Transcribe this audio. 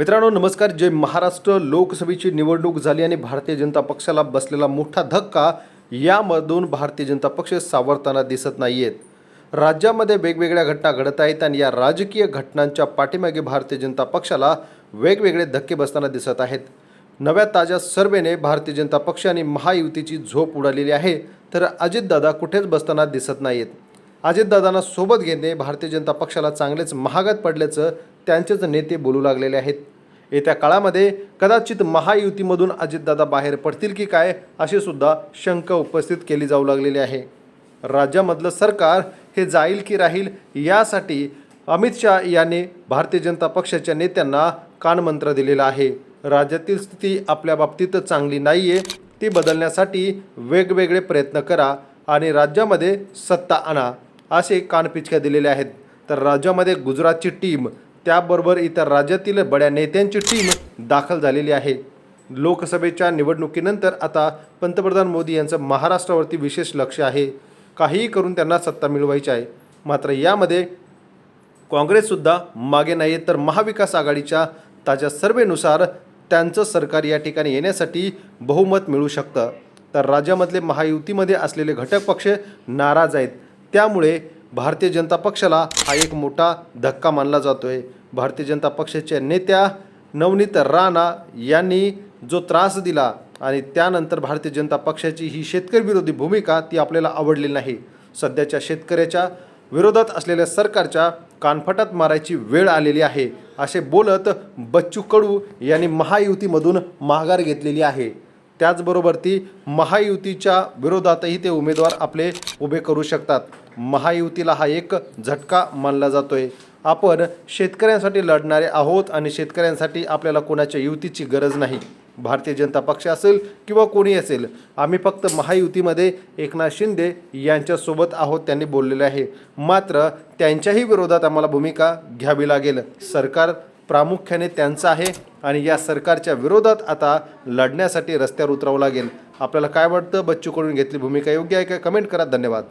मित्रांनो नमस्कार. जे महाराष्ट्र. लोकसभेची निवडणूक झाली आणि भारतीय जनता पक्षाला बसलेला मोठा धक्का यामधून भारतीय जनता पक्ष सावरताना दिसत नाही आहेत राज्यामध्ये वेगवेगळ्या घटना घडत आहेत आणि या राजकीय घटनांच्या पाठीमागे भारतीय जनता पक्षाला वेगवेगळे धक्के बसताना दिसत आहेत. नव्या ताज्या सर्वेने भारतीय जनता पक्ष आणि महायुतीची झोप उडालेली आहे तर अजितदादा कुठेच बसताना दिसत नाहीत अजितदादांना सोबत घेणे भारतीय जनता पक्षाला चांगलेच महागात पडल्याचं त्यांचेच नेते बोलू लागलेले आहेत. येत्या काळामध्ये कदाचित महायुतीमधून अजितदादा बाहेर पडतील की काय अशी सुद्धा शंका उपस्थित केली जाऊ लागलेली आहे. राज्यामधलं सरकार हे जाईल की राहील यासाठी अमित शहा यांनी भारतीय जनता पक्षाच्या नेत्यांना कानमंत्र दिलेला आहे. राज्यातील स्थिती आपल्या बाबतीत चांगली नाही आहे ती बदलण्यासाठी वेगवेगळे प्रयत्न करा आणि राज्यामध्ये सत्ता आणा असे कानपिचक्या दिलेल्या आहेत. तर राज्यामध्ये गुजरातची टीम त्याबरोबर इतर राज्यातील बड्या नेत्यांची टीम दाखल झालेली आहे. लोकसभेच्या निवडणुकीनंतर आता पंतप्रधान मोदी यांचं महाराष्ट्रावरती विशेष लक्ष आहे. काहीही करून त्यांना सत्ता मिळवायची आहे. मात्र यामध्ये काँग्रेससुद्धा मागे नाही तर महाविकास आघाडीच्या ताज्या सर्वेनुसार त्यांचं सरकार या ठिकाणी येण्यासाठी बहुमत मिळू शकतं. तर राज्यामधले महायुतीमध्ये असलेले घटक पक्ष नाराज आहेत. त्यामुळे भारतीय जनता पक्षाला हा एक मोठा धक्का मानला जातो आहे भारतीय जनता पक्षाच्या नेत्या नवनीत राणा यांनी जो त्रास दिला आणि त्यानंतर भारतीय जनता पक्षाची ही शेतकरी विरोधी भूमिका ती आपल्याला आवडलेली नाही. सध्याच्या शेतकऱ्याच्या विरोधात असलेल्या सरकारच्या कानफटात मारायची वेळ आलेली आहे असे बोलत बच्चू कडू यांनी महायुतीमधून माघार घेतलेली आहे. त्याचबरोबर ती महायुतीच्या विरोधातही ते उमेदवार आपले उभे करू शकतात. महायुतीला हा एक झटका मानला जातोय. आपण शेतकऱ्यांसाठी लढणारे आहोत आणि शेतकऱ्यांसाठी आपल्याला कोणाच्या युतीची गरज नाही. भारतीय जनता पक्ष असेल किंवा कोणी असेल आम्ही फक्त महायुतीमध्ये एकनाथ शिंदे यांच्यासोबत आहोत त्यांनी बोललेले आहे. मात्र त्यांच्याही विरोधात आम्हाला भूमिका घ्यावी लागेल. सरकार प्रामुख्याने त्यांचं आहे आणि या सरकारच्या विरोधात आता लढण्यासाठी रस्त्यावर उतरावं लागेल. आपल्याला काय वाटतं? बच्चू कडून घेतली भूमिका योग्य आहे का? कमेंट करा. धन्यवाद.